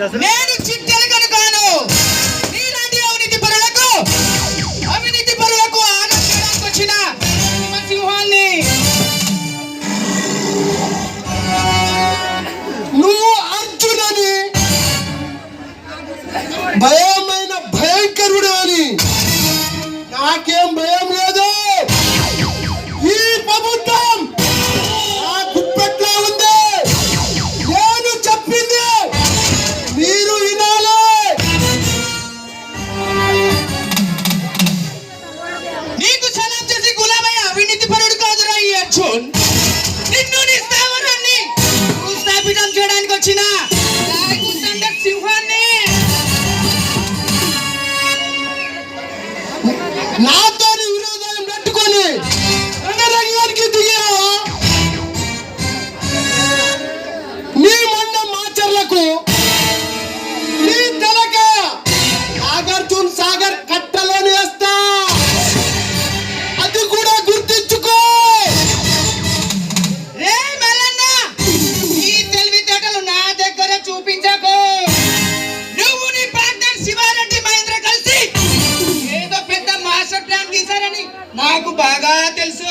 నేను చిట్టెలకను కాను కాదురా చేశారని నాకు బాగా తెలుసు.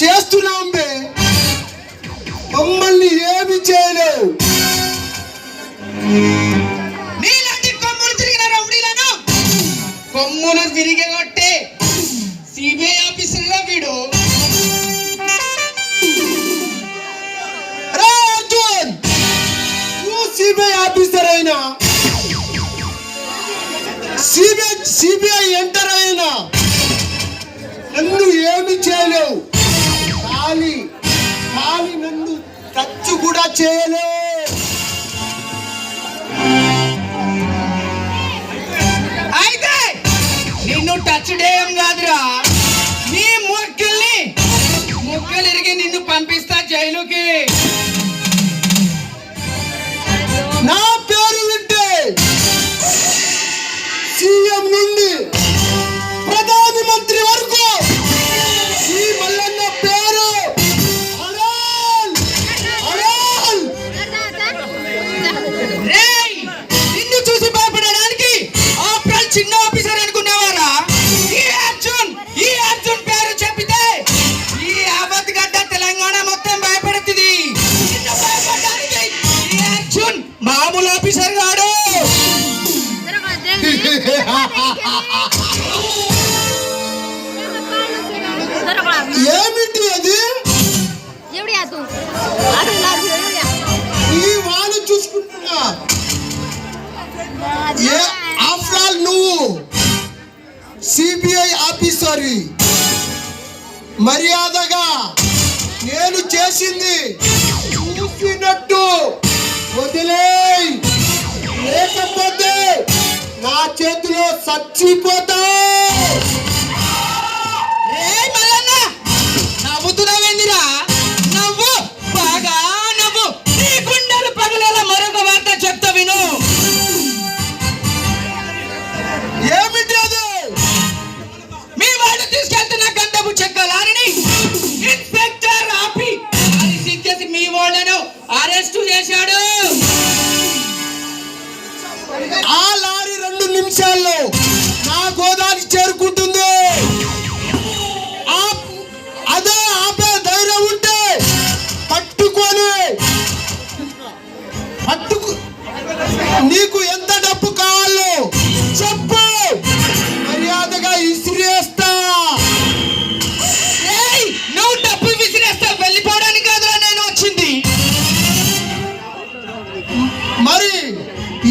చేస్తున్నాం బే. మమ్మల్ని ఏమి చేయలేవు. నీలాంటి కొమ్ములు తిరిగిన రౌడీలను కొమ్ములు తిరిగి కొట్టే సిబిఐ ఆఫీసర్గా వీడు. సిబిఐ ఆఫీసర్ అయినా సిబిఐ సిబిఐ ఎంటర్ అయినా నన్ను ఏమి చేయలేవు. ఖాళీ ఖాళీ నన్ను టచ్ కూడా చేయలేవు. అయితే నిన్ను టచ్ చేయం కాదురా. నీ మొక్కల్ని మొక్కలు ఇరిగి నిన్ను పంపిస్తా జైలుకి. నా ఏమిటి అది? ఈ వాళ్ళు చూసుకుంటున్నా. ఆఫ్టర్ ఆల్ నువ్వు సిబిఐ ఆఫీసర్ మర్యాదగా నేను చేసింది చూసినట్టు వదిలేయ్. లేకపోతే నా చేతిలో చచ్చిపోతా అరెస్ట్ చేశాడు. ఆ లారీ రెండు నిమిషాల్లో నా గోదావరి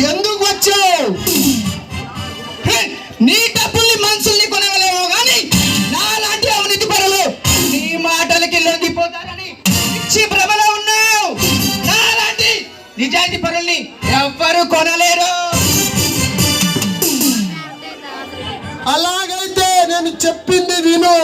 ఎందుకు వచ్చావు? నీ డబ్బుల్ని మనుషుల్ని కొనగలేమో కానీ నాలాంటి అవినీతి పరులు నీ మాటలకి లొంగిపోతారని ఇచ్చి భ్రమలో ఉన్నావు. నాలాంటి నిజాయితీ పరుల్ని ఎవ్వరు కొనలేరు. అలాగైతే నేను చెప్పింది విను.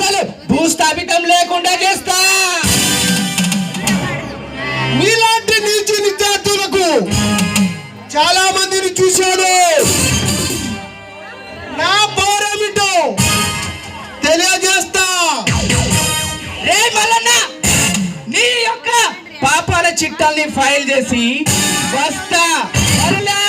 అసలు భూస్థాపితం లేకుండా చేస్తా. మీలాంటి నీచి విద్యార్థులకు చాలా మందిని చూశాడు. నా పౌరమిటో తెలియజేస్తా. రే మల్లన్న నీ యొక్క పాపాల చిట్టాల్ని ఫైల్ చేసి వస్తా. మరలా